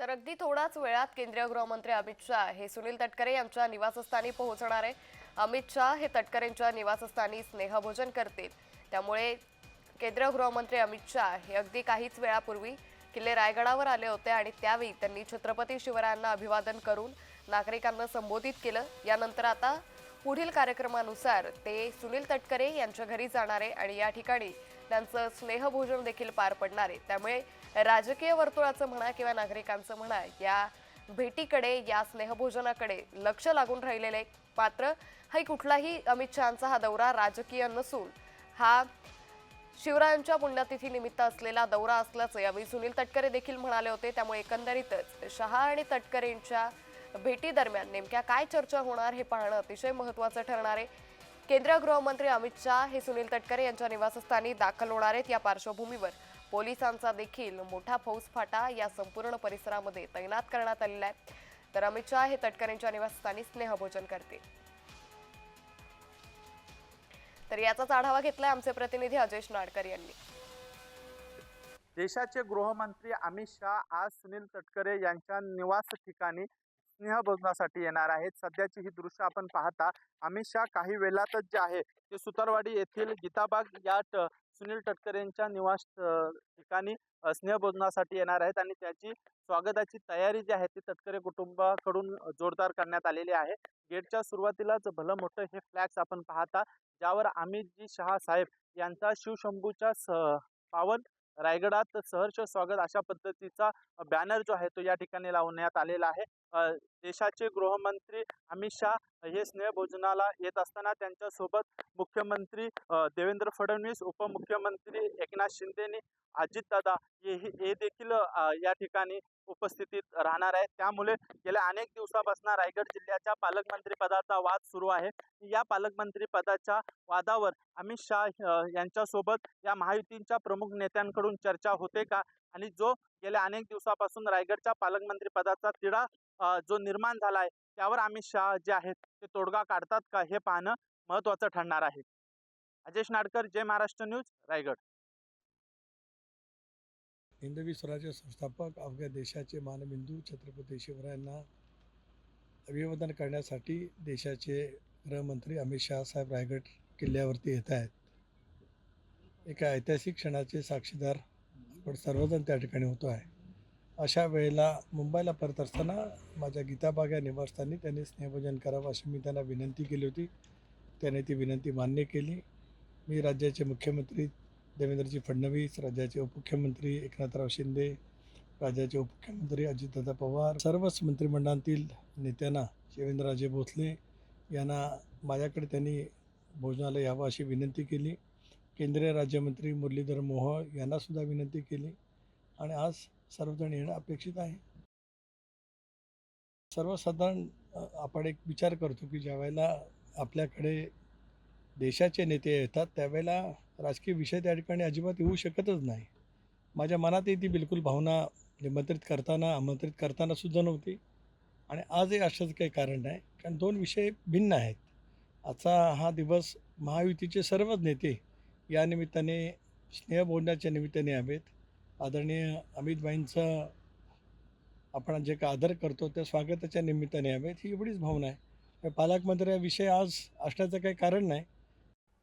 तर अगदी थोड्याच वेळात केंद्रीय गृहमंत्री अमित शहा हे सुनील तटकरे यांच्या निवासस्थानी पोहोचणार आहे. अमित शहा हे तटकरेंच्या निवासस्थानी स्नेहभोजन करतील. त्यामुळे केंद्रीय गृहमंत्री अमित शहा हे अगदी काहीच वेळापूर्वी किल्ले रायगडावर आले होते आणि त्यावेळी त्यांनी छत्रपती शिवरायांना अभिवादन करून नागरिकांना संबोधित केलं. यानंतर आता पुढील कार्यक्रमानुसार ते सुनील तटकरे यांच्या घरी जाणार आहे आणि या ठिकाणी त्यांचं स्नेहभोजन देखील पार पडणार आहे. त्यामुळे राजकीय वर्तुळाचं म्हणा किंवा नागरिकांचं म्हणा या भेटीकडे या स्नेहभोजनाकडे लक्ष लागून राहिलेलं आहे मात्र हा कुठलाही अमित शहाचा हा दौरा राजकीय नसून हा शिवरायांच्या पुण्यतिथीनिमित्त असलेला दौरा असल्याचं यावेळी सुनील तटकरे देखील म्हणाले होते. त्यामुळे एकंदरीतच शहा आणि तटकरेंच्या भेटीदरम्यान नेमक्या काय चर्चा होणार हे पाहणं अतिशय महत्त्वाचं ठरणार आहे. केंद्रीय गृहमंत्री अमित शहा हे सुनील तटकरे यांच्या निवासस्थानी दाखल होणार आहेत या पार्श्वभूमीवर. पोलिसांचा देखील मोठा फौजफाटा या संपूर्ण परिसरामध्ये तैनात करण्यात आलेला आहे. तर अमित शहा हे तटकरेंच्या निवासस्थानी स्नेहभोजन करतील. तर याचाच आढावा घेतलाय आमचे प्रतिनिधी अजयश नाडकर यांनी. देशाचे गृहमंत्री अमित शहा आज सुनील तटकरे यांच्या निवास ठिकाणी स्नेहभोजनासाठी येणार आहेत. सध्याची ही दृश्य आपण पाहता अमित शहा काही वेळातच जे आहे ते सुतारवाडी येथील गीताबाग या ट- सुनील तटकरे यांच्या निवास ठिकाणी स्नेहभोजनासाठी येणार आहेत आणि त्याची स्वागताची तयारी जी आहे ती तटकरे कुटुंबाकडून जोरदार करण्यात आलेली आहे. गेटच्या सुरुवातीलाच भलं मोठं हे फ्लॅग्स आपण पाहता ज्यावर अमितजी शहा साहेब यांचा शिवशंभूच्या स पावन रायगडात सहर्ष स्वागत अशा पद्धतीचा बॅनर जो आहे तो या ठिकाणी लावण्यात आलेला आहे. देशाचे गृहमंत्री अमित शहा हे स्नेहभोजनाला येत असताना त्यांच्यासोबत मुख्यमंत्री देवेंद्र फडणवीस उपमुख्यमंत्री एकनाथ शिंदेनी अजितदादा हे हे देखील या ठिकाणी उपस्थितीत राहणार आहेत. त्यामुळे गेल्या अनेक दिवसापासून रायगड जिल्ह्याच्या पालकमंत्री पदाचा वाद सुरू आहे. या पालकमंत्री पदाच्या वादावर अमित शाह यांच्यासोबत या महायुतींच्या प्रमुख नेत्यांकडून चर्चा होते का? आणि जो गेल्या अनेक दिवसापासून रायगडच्या पालकमंत्री पदाचा तिढा जो निर्माण झाला आहे त्यावर अमित शाह जे आहेत ते तोडगा काढतात का हे पाहणं महत्त्वाचं ठरणार आहे. अजेश नाडकर जय महाराष्ट्र न्यूज रायगड. हिंदवी स्वराज्य संस्थापक अवघ्या देशाचे मानबिंदू छत्रपती शिवरायांना अभिवादन करण्यासाठी देशाचे गृहमंत्री अमित शहा साहेब रायगड किल्ल्यावरती येत आहेत. एका ऐतिहासिक क्षणाचे साक्षीदार आपण सर्वजण त्या ठिकाणी होतो आहे. अशा वेळेला मुंबईला परत असताना माझ्या गीताबाग या निवासस्थानी त्यांनी स्नेहभोजन करावं अशी मी त्यांना विनंती केली होती. त्याने ती विनंती मान्य केली. मी राज्याचे मुख्यमंत्री देवेंद्रजी फडणवीस राज्याचे उपमुख्यमंत्री एकनाथराव शिंदे राज्याचे उपमुख्यमंत्री अजितदादा पवार सर्वच मंत्रिमंडळातील नेत्यांना शिवेंद्रराजे भोसले यांना माझ्याकडे त्यांनी भोजनाला यावं अशी विनंती केली. केंद्रीय राज्यमंत्री मुरलीधर मोहोळ यांनासुद्धा विनंती केली. आणि आज सर्वजण येणं अपेक्षित आहे. सर्वसाधारण आपण एक विचार करतो की ज्या वेळेला आपल्याकडे देशाचे नेते येतात त्यावेळेला राजकीय विषय त्या ठिकाणी अजिबात येऊ शकतच नाही. माझ्या मनातही ती बिलकुल भावना निमंत्रित करताना आमंत्रित करताना सुद्धा नव्हती. आणि आजही अशाच काही कारण नाही. कारण दोन विषय भिन्न आहेत. आजचा हा दिवस महायुतीचे सर्वच नेते या निमित्ताने स्नेह बोलण्याच्या निमित्ताने हवेत आदरणीय अमितबाईंचं आपण जे का आदर करतो त्या स्वागताच्या निमित्ताने हवेत ही एवढीच भावना आहे. पालकमंत्र्याविषयी आज असण्याचं काही कारण नाही.